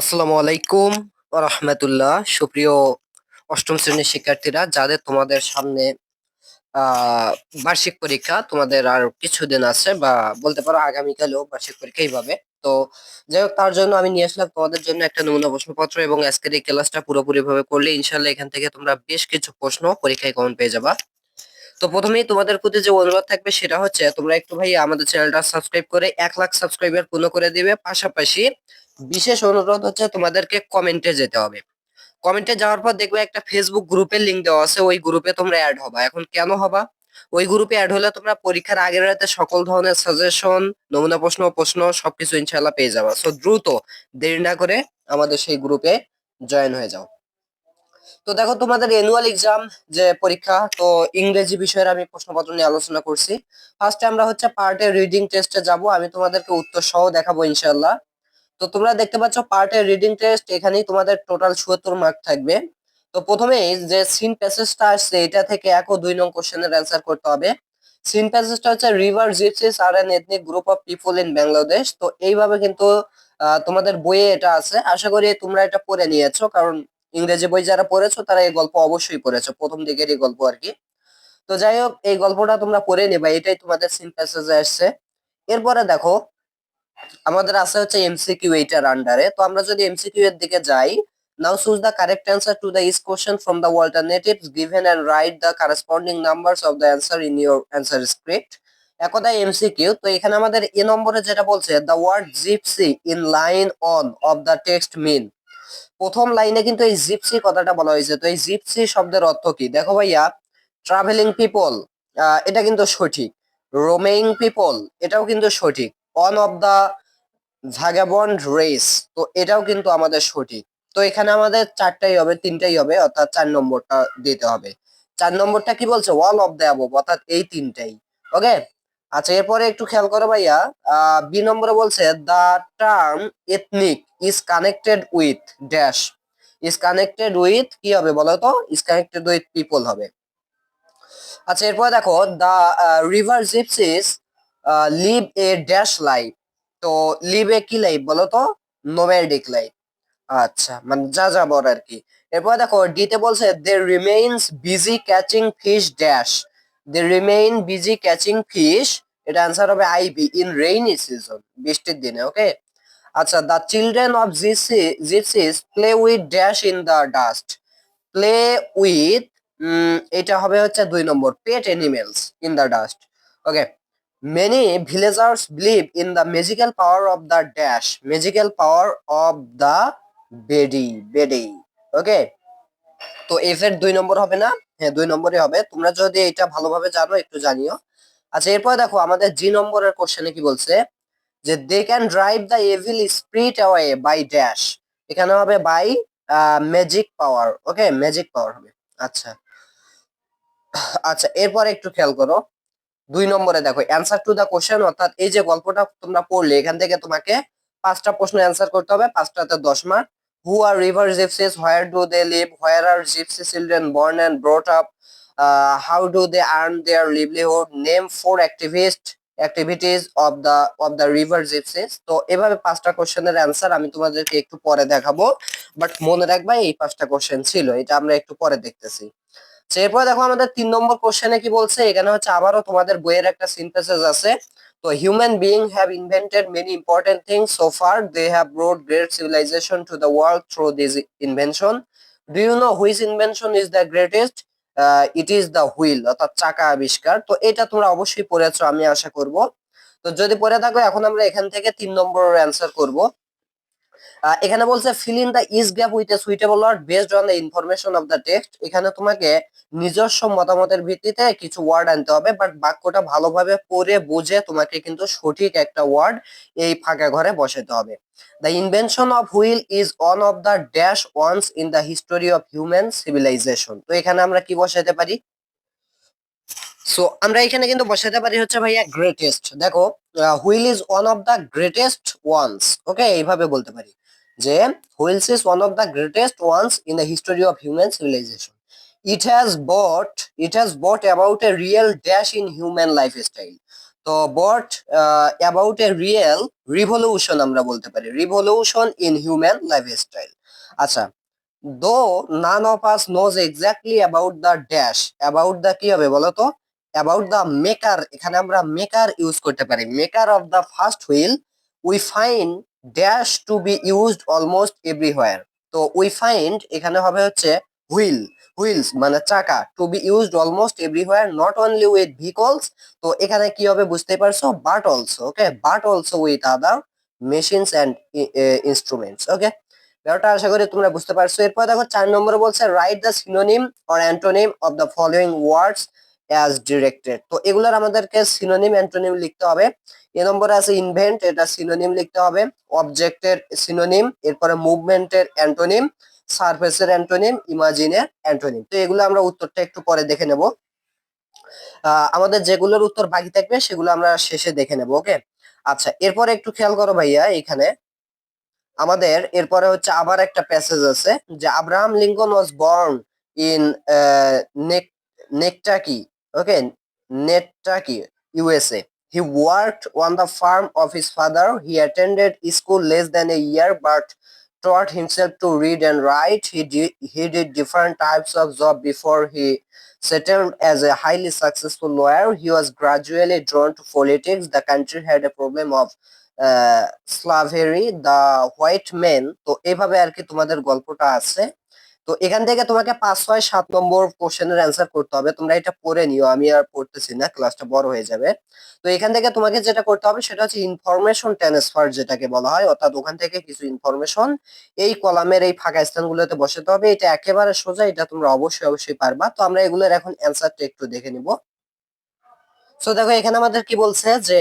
আসসালামু আলাইকুম রহমতুল্লাহ। সুপ্রিয় অষ্টম শ্রেণির শিক্ষার্থীরা, যাদের তোমাদের সামনে বার্ষিক পরীক্ষা, তোমাদের আর কিছুদিন আছে বা বলতে পারো আগামীকালেও বার্ষিক পরীক্ষা পাবে তো যাই হোক, তার জন্য আমি নিয়ে আসলাম তোমাদের জন্য একটা নমুনা প্রশ্নপত্র এবং আজকের এই ক্লাসটা পুরোপুরিভাবে করলে ইনশাল্লাহ এখান থেকে তোমরা বেশ কিছু প্রশ্ন পরীক্ষায় কমন পেয়ে যাবা। তো প্রথমেই তোমাদের প্রতি যে অনুরোধ থাকবে সেটা হচ্ছে, তোমরা একটু ভাই আমাদের চ্যানেলটা সাবস্ক্রাইব করে এক লাখ সাবস্ক্রাইবার পূর্ণ করে দিবে। পাশাপাশি বিশেষ অনুরোধ হচ্ছে তোমাদেরকে কমেন্টে যেতে হবে। কমেন্টে যাওয়ার পর দেখবে একটা ফেসবুক গ্রুপের লিংক দেওয়া আছে, ওই গ্রুপে তোমরা অ্যাড হবা। এখন কেন হবা? ওই গ্রুপে অ্যাড হলে তোমরা পরীক্ষার আগের রাতে সকল ধরনের সাজেশন নমুনা প্রশ্ন প্রশ্ন সবকিছু ইনশাল্লাহ পেয়ে যাবা। সো দ্রুত দেরি না করে আমাদের সেই গ্রুপে জয়েন হয়ে যাও। তো দেখো তোমাদের অ্যানুয়াল এক্সাম যে পরীক্ষা, তো ইংরেজি বিষয়ের আমি প্রশ্নপত্র নিয়ে আলোচনা করছি। ফার্স্টে আমরা হচ্ছে পার্টের রিডিং টেস্টে যাব, আমি তোমাদেরকে উত্তর সহ দেখাবো ইনশাল্লাহ তো তোমরা দেখতে পাচ্ছ পার্টের রিডিং টেস্ট এখানেই তোমাদের টোটাল চুয়াত্তর মার্ক থাকবে। তো প্রথমে যে সিন প্যাসেজটা আসছে, এটা থেকে এক ও দুই নং কোশ্চেনের অ্যান্সার করতে হবে। সিন প্যাসেজটা হচ্ছে river gypsies are an ethnic group of people in Bangladesh তো এইভাবে কিন্তু তোমাদের বইয়ে এটা আছে। আশা করি তোমরা এটা পড়ে নিয়েছো, কারণ ইংরেজি বই যারা পড়েছো, তারা এই গল্প অবশ্যই পড়েছো। প্রথম দিকের এই গল্প আর কি। তো যাই হোক, এই গল্পটা তোমরা পড়ে নেবা, এটাই তোমাদের সিন আসছে। এরপরে দেখো, আমাদের আছে হচ্ছে এমসিকিউ এইটার আন্ডারে তো আমরা যদি এমসিকিউ এর দিকে যাই now choose the correct answer to the is question from the alternatives given and write the corresponding numbers of the answer in your answer script একদাই এমসিকিউ তো এখানে আমাদের এ নম্বরে যেটা বলছে the word gypsy in line one of the text mean প্রথম লাইনে কিন্তু এই জিপসি কথাটা বলা হয়েছে। তো এই জিপসি শব্দের অর্থ কি? দেখো ভাইয়া ট্রাভেলিং পিপল এটা কিন্তু সঠিক। রোমেইং পিপল এটাও কিন্তু সঠিক। One of the vagabond race তো এটাও কিন্তু আমাদের সঠিক। তো এখানে আমাদের চারটাই হবে, তিনটাই হবে, অর্থাৎ চার নম্বরটা দিতে হবে। চার নম্বরটা কি বলছে? ওয়াল অফ দ্য অ্যাবভ অর্থাৎ এই তিনটাই। ওকে আচ্ছা এরপরে একটু খেয়াল করো ভাইয়া। বি নম্বরে বলছে the term ethnic is connected with dash is connected with কি হবে বলো তো? ইজ কানেক্টেড উইথ পিপল হবে। আচ্ছা এরপরে দেখো the river gypsies live a dash life তো লিভ এ কি লাইফ বলো তো? নোম্যাডিক লাইফ আচ্ছা মানে যা যাবর আর কি। এরপরে দেখো ডিতে বলছে they remains busy catching fish dash they remain busy catching fish এটা অ্যান্সার হবে আইবি ইন রেইনি সিজন বৃষ্টির দিনে ওকে আচ্ছা the children of gypsies play with dash in the dust play with এটা হবে হচ্ছে দুই নম্বর pet animals in the dust okay many villagers believe in the magical power of the dash magical power of the Bede Bede okay তো F এর দুই নম্বর হবে না? হ্যাঁ দুই নম্বরই হবে। তোমরা যদি এটা ভালোভাবে জানো, একটু জানিও। আচ্ছা এরপর দেখো, আমাদের জি নম্বরের কোশ্চেনে কি বলছে? যে they can drive the evil spirit away by dash এখানে হবে by magic power okay magic power হবে। আচ্ছা। আচ্ছা এরপর একটু খেয়াল করো। দুই নম্বরে দেখো অ্যান্সার টু দা কোশ্চেন অর্থাৎ এই যে গল্পটা তোমরা পড়লে, এখান থেকে তোমাকে পাঁচটা প্রশ্ন অ্যান্সার করতে হবে। পাঁচটাতে দশ mark who are river gypsies where do they live where are gypsy children born and brought up how do they earn their livelihood name four activist activities of the of the river gypsies তো এভাবে পাঁচটা কোশ্চেনের answer আমি তোমাদেরকে একটু পরে দেখাবো but মনে রাখবা এই পাঁচটা কোশ্চেন ছিল, এটা আমরা একটু পরে দেখতেছি। এরপর দেখো আমাদের তিন নম্বর কোশ্চেনে কি বলছে, এখানে হচ্ছে আবারও তোমাদের বইয়ের একটা সিনথেসিস আছে। তো human being have invented many important things so far they have brought great civilization to the world through this invention do you know which invention is the greatest it is the wheel অর্থাৎ চাকা আবিষ্কার। তো এটা তোমরা অবশ্যই পড়েছো, আমি আশা করব। তো যদি পড়ে থাকো, এখন আমরা এখান থেকে তিন নম্বর অ্যান্সার করব। এখানে বলছে fill in the is gap with a suitable word based on the information of the text এখানে তোমাকে নিজস্ব মতামতের ভিত্তিতে কিছু ওয়ার্ড আনতে হবে বাট বাক্যটা ভালোভাবে পড়ে বুঝে তোমাকে কিন্তু সঠিক একটা ওয়ার্ড এই ফাঁকা ঘরে বসাতে হবে। The invention of wheel is one of the dash ones in the history of human civilization তো এখানে আমরা কি বসাতে পারি? সো আমরা এখানে কিন্তু বসাতে পারি হচ্ছে ভাইয়া গ্রেটেস্ট দেখো wheel is one of the greatest ones okay এইভাবে বলতে পারি। যে wheels is one of the greatest ones in the history of human civilisation it has brought it has brought about a real dash in human lifestyle তো brought about a real revolution আমরা বলতে পারি। Revolution in human lifestyle আচ্ছা though none of us knows exactly about the dash about the কি হবে বলো তো? About the maker এখানে আমরা মেকার ইউজ করতে পারি। Maker of the first wheel we find dash to be used almost everywhere তো উই ফাইন্ড এখানে হবে হচ্ছে হুইল হুইলস মানে চাকা to be used almost everywhere not only with vehicles তো এখানে কি হবে বুঝতে পারছ? But also okay but also with other machines and instruments okay ব্যাপারটা আশা করি তোমরা বুঝতে পারছ। এরপর দেখো চার নম্বরে বলছে write the synonym or antonym of the following words as directed তো এগুলোর আমাদেরকে সিনোনিম অ্যান্টোনিম লিখতে হবে। এ নম্বরে আছে ইনভেন্ট এটা সিনোনিম লিখতে হবে। অবজেক্টের সিনোনিম এরপরে মুভমেন্টের অ্যান্টোনিম সারফেসের অ্যান্টোনিম ইমাজিনের অ্যান্টোনিম তো এগুলো আমরা উত্তরটা একটু পরে দেখে নেব। আমাদের যেগুলোর উত্তর বাকি থাকবে, সেগুলো আমরা শেষে দেখে নেব, ওকে? আচ্ছা এরপরে একটু খেয়াল করো ভাইয়া, এখানে। আমাদের এরপরে হচ্ছে আবার একটা প্যাসেজ আছে, যে Abraham Lincoln was born in Kentucky okay? Kentucky USA He worked on the farm of his father he attended school less than a year but taught himself to read and write. He did, he did different types of job before he settled as a highly successful lawyer. He was gradually drawn to politics. The country had a problem of uh, slavery. The white men তো এভাবে আর কি তোমাদের গল্পটা আছে তো এখান থেকে তোমাকে পাঁচ, ছয়, সাত নম্বর কোশ্চেনের অ্যান্সার করতে হবে। তোমরা এটা পড়ে নিও, আমি আর পড়তেছি না ক্লাসটা বড় হয়ে যাবে। তো এখান থেকে তোমাকে যেটা করতে হবে, সেটা হচ্ছে ইনফরমেশন ট্রান্সফার যেটাকে বলা হয়, অর্থাৎ ওখান থেকে কিছু ইনফরমেশন এই কলামের এই ফাঁকা স্থানগুলোতে বসাতে হবে। এটা একেবারে সোজা, এটা তোমরা অবশ্যই অবশ্যই পারবা। তো আমরা এগুলোর এখন অ্যান্সারটা একটু দেখে নিব। সো দেখো, এখানে আমাদের কি বলছে যে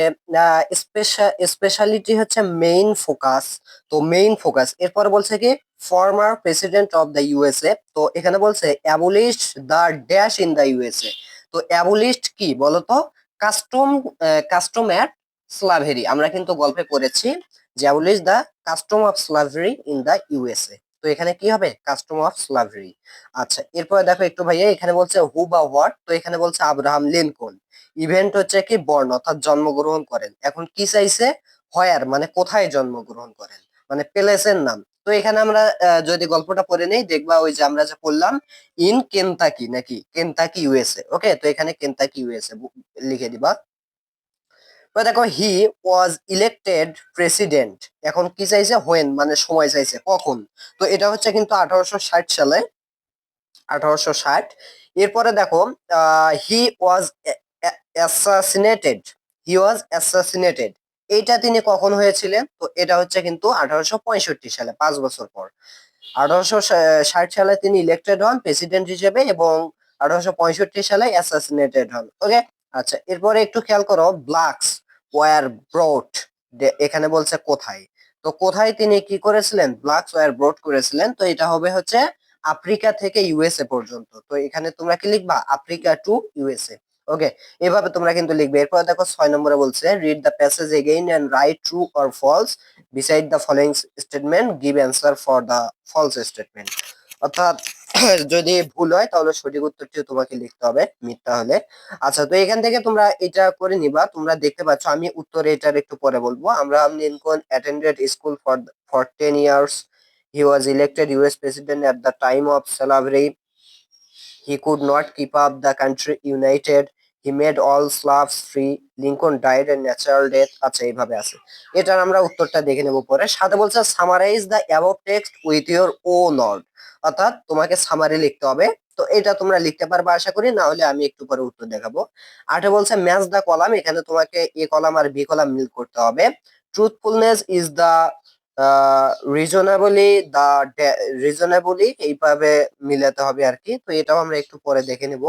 স্পেশালিটি হচ্ছে মেইন ফোকাস তো মেইন ফোকাস এরপর বলছে কি former president of the USA তো এখানে বলছে abolish the dash in the USA তো অ্যাবলিস্ট কি বলতো? কাস্টম কাস্টম অ্যাট স্লাভেরি আমরা কিন্তু গল্পে পড়েছি যে abolish the custom of slavery in the USA তো এখানে কি হবে? কাস্টম অফ স্লাভেরি আচ্ছা এরপরে দেখো একটু ভাইয়া, এখানে বলছে হু বা হোয়াট তো এখানে বলছে আব্রাহাম লিনকন ইভেন্ট হচ্ছে কি? বর্ণ অর্থাৎ জন্মগ্রহণ করেন। এখন কি চাইছে? হয়ার মানে কোথায় জন্মগ্রহণ করেন? মানে প্লেসের নাম। তো এখানে আমরা যদি গল্পটা পড়ে নেই, দেখবা ওই যে আমরা যে পড়লাম ইন কেনতাকি নাকি? কেনতাকি ইউএসএ ওকে তো এখানে কেনতাকি ইউএসএ লিখে দিবা। দেখো হি ওয়াজ ইলেক্টেড প্রেসিডেন্ট এখন কি চাইছে? হোয়েন মানে সময় চাইছে, কখন? তো এটা হচ্ছে কিন্তু আঠারোশো ষাট সালে। আঠারোশো ষাট। এরপরে দেখো হি ওয়াজ অ্যাসাসিনেটেড হি ওয়াজ অ্যাসাসিনেটেড এইটা তিনি কখন হয়েছিলেন? তো এটা হচ্ছে কিন্তু আঠারোশো পঁয়ষট্টি সালে, পাঁচ বছর পর। আঠারোশো ষাট সালে তিনি ইলেক্টেড হন প্রেসিডেন্ট হিসেবে, এবং আঠারোশো পঁয়ষট্টি সালে অ্যাসাসিনেটেড হন। ওকে আচ্ছা এরপরে একটু খেয়াল করো ব্লাক্স ওয়ার ব্রোড এখানে বলছে কোথায়। তো কোথায় তিনি কি করেছিলেন? ব্লাক্স ওয়ার ব্রোড করেছিলেন। তো এটা হবে হচ্ছে আফ্রিকা থেকে ইউএসএ পর্যন্ত। তো এখানে তোমরা কি লিখবা? আফ্রিকা টু ইউএসএ ওকে এভাবে তোমরা কিন্তু লিখবে। এরপর দেখো ছয় নম্বরে বলছে read the passage again and write true or false beside the following statement give answer for the false statement অর্থাৎ যদি ভুল হয়, তাহলে সঠিক উত্তরটি তোমাকে লিখতে হবে মিথ্যা হলে। আচ্ছা তো এখান থেকে তোমরা এটা করে নিবা। তোমরা দেখতে পাচ্ছ, আমি উত্তরে এটার একটু পরে বলব। আমরা Lincoln attended school for for ten years he was elected US president at the time of slavery. He could not keep up the country united. He made all slavs free. Lincoln died a natural death আচ্ছা এইভাবে আছে। এটার আমরা উত্তরটা দেখে নেব পরে। সাথে বলছে summarise the above text with your own not অর্থাৎ তোমাকে সামারি লিখতে হবে। তো এটা তোমরা লিখতে পারবে আশা করি না হলে আমি একটু পরে উত্তর দেখাবো। আটে বলছে ম্যাচ দ্য কলাম এখানে তোমাকে এ কলাম আর বি কলাম মিল করতে হবে। Truthfulness is the reasonably the reasonably এইভাবে মিলাতে হবে আর কি। তো এটাও আমরা একটু পরে দেখে নিব।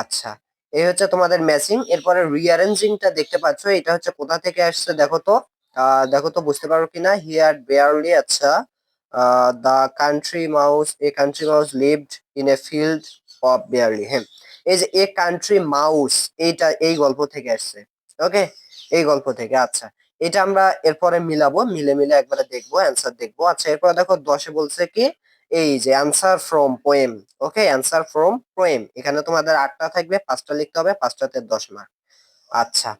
আচ্ছা। এই হচ্ছে তোমাদের ম্যাচিং এরপরে রিঅ্যারেঞ্জিংটা দেখতে পাচ্ছ, এটা হচ্ছে কোথা থেকে আসছে দেখো তো দেখো তো বুঝতে পারো কিনা হিয়ার বেয়ারলি আচ্ছা the country mouse a country mouse lived in a field of barley হ্যাঁ এই যে এ কান্ট্রি মাউস এইটা এই গল্প থেকে আসছে ওকে এই গল্প থেকে আচ্ছা এটা আমরা এরপরে মিলাবো, মিলে মিলে একবারে দেখব অ্যান্সার দেখব আচ্ছা এরপরে দেখো দশে বলছে কি এই যে answer from poem okay answer from poem এখানে তোমাদের আটটা থাকবে, পাঁচটা লিখতে হবে, পাঁচটাতে দশ মার্ক আচ্ছা।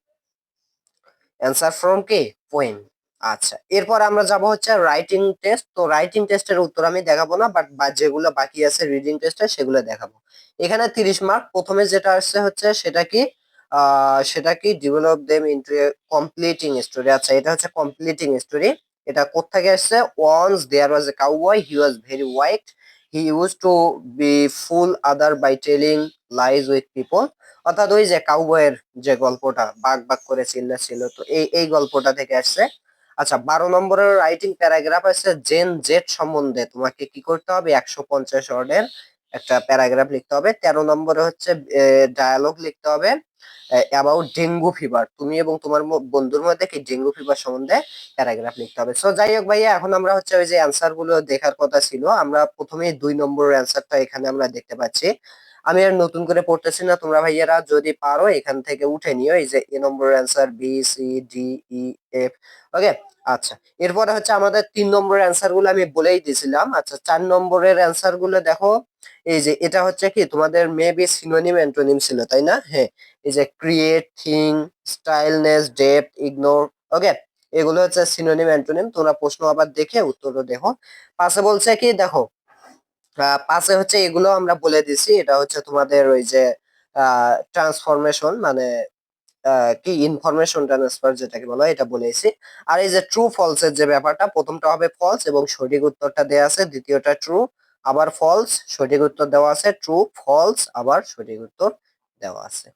অ্যান্সার ফ্রম কি? পোয়েম আচ্ছা। এরপর আমরা যাব হচ্ছে রাইটিং টেস্ট তো রাইটিং টেস্টের উত্তর আমি দেখাবো না বাট বা যেগুলো বাকি আছে রিডিং টেস্টে সেগুলো দেখাবো। এখানে তিরিশ মার্ক প্রথমে যেটা আসছে হচ্ছে সেটা কি? সেটা কি? Develop them into completing story আচ্ছা এটা হচ্ছে কমপ্লিটিং স্টোরি এটা কোত্থেকে আসছে? Once there was a cowboy he was very white he use to be fool other by telling lies with people অর্থাৎ ওই যে কাউবয়ের যে গল্পটা, বাঘ বাঘ করে চিল্লা ছিল তো এই এই গল্পটা থেকে আসছে। আচ্ছা বারো নম্বরের রাইটিং প্যারাগ্রাফ আছে জেন জেট সম্বন্ধে তোমাকে কি করতে হবে? একশো পঞ্চাশ ওয়ার্ডের একটা প্যারাগ্রাফ লিখতে হবে। তেরো নম্বরে হচ্ছে ডায়ালগ লিখতে হবে। অ্যাবাউট ডেঙ্গু ফিভার তুমি এবং তোমার বন্ধুর মধ্যে কি ডেঙ্গু ফিভার সম্বন্ধে প্যারাগ্রাফ লিখতে হবে? সো যাই হোক ভাইয়া, এখন আমরা হচ্ছে ওই যে অ্যান্সারগুলো দেখার কথা ছিল। আমরা প্রথমেই দুই নম্বরের অ্যান্সারটা এখানে আমরা দেখতে পাচ্ছি। আমি আর নতুন করে পড়তেছি না, তোমরা ভাইয়ারা যদি পারো এখান থেকে উঠে নিও, এই যে এ নম্বরের answer B C D E F okay আচ্ছা এরপরে হচ্ছে আমাদের তিন নম্বরের অ্যান্সারগুলো আমি বলেই দিয়েছিলাম আচ্ছা চার নম্বরের অ্যান্সারগুলো দেখো, এই যে এটা হচ্ছে কি, তোমাদের মেবি সিনোনিম অ্যান্টোনিম ছিল, তাই না? হ্যাঁ এই যে ক্রিয়েট থিং স্টাইলনেস ডেপথ ইগনোর ওকে এগুলো হচ্ছে সিনোনিম অ্যান্টোনিম তোমরা প্রশ্ন আবার দেখে উত্তরও দেখো। পাশে বলছে কি, দেখো পাশে হচ্ছে এগুলো আমরা বলে দিছি এটা হচ্ছে তোমাদের ওই যে ট্রান্সফরমেশন মানে কি ইনফরমেশন ট্রান্সফার যেটাকে বলা হয়, এটা বলেছি আর এই যে ট্রু ফলস এর যে ব্যাপারটা, প্রথমটা হবে ফলস এবং সঠিক উত্তরটা দেওয়া আছে, দ্বিতীয়টা ট্রু আবার ফলস সঠিক উত্তর দেওয়া আছে ট্রু ফলস আবার সঠিক উত্তর দেওয়া আছে।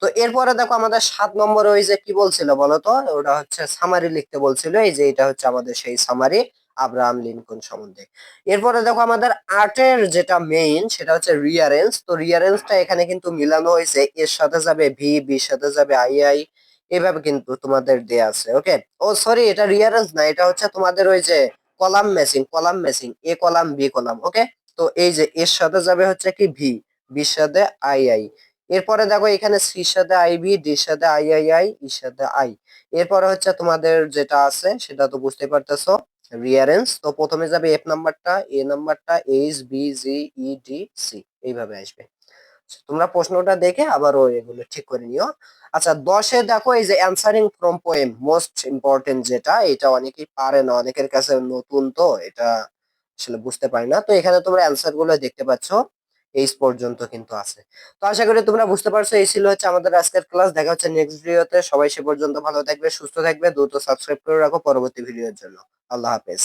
তো এরপরে দেখো আমাদের সাত নম্বরে ওই যে কি বলছিল বলতো ওটা হচ্ছে সামারি লিখতে বলছিল। এই যে এটা হচ্ছে আমাদের সেই সামারি আব্রাহাম লিনকন সম্বন্ধে। এরপরে দেখো আমাদের আর্টের যেটা মেইন সেটা হচ্ছে রিয়ারেন্স তো রিয়ারেন্সটা এখানে কিন্তু মিলানো হয়েছে। এর সাথে যাবে ভি বির সাথে যাবে আই আই এভাবে কিন্তু তোমাদের দেয়া আছে ওকে ও সরি এটা রিয়ারেন্স না, এটা হচ্ছে তোমাদের ওই যে column matching column matching A column B column okay তো এই যে এর সাথে যাবে হচ্ছে কি ভি বির সাথে আই আই এরপরে দেখো এখানে সির সাথে আই ভি ডির সাথে আই আই আই ইর সাথে আই এরপরে হচ্ছে তোমাদের যেটা আছে, সেটা তো বুঝতে পারতেছো। রিয়ারেন্স তো প্রথমে যাবে এফ নাম্বারটা এ নাম্বারটা H B G E D C এইভাবে আসবে। তোমরা প্রশ্নটা দেখে আবার ওই এগুলো ঠিক করে নিও। আচ্ছা দশে দেখো এই যে answering from poem most important যেটা, এটা অনেকেই পারে না, অনেকের কাছে নতুন তো, এটা আসলে বুঝতে পারি না। তো এখানে তোমরা অ্যান্সারগুলো দেখতে পাচ্ছ। এই পর্যন্ত কিন্তু আছে। তো আশা করি তোমরা বুঝতে পারছ, এই ছিল হচ্ছে আমাদের আজকের ক্লাস দেখা হচ্ছে নেক্সট ভিডিওতে সবাই সে পর্যন্ত ভালো থাকবে, সুস্থ থাকবে। দ্রুত সাবস্ক্রাইব করে রাখো পরবর্তী ভিডিওর জন্য। আল্লাহ হাফেজ।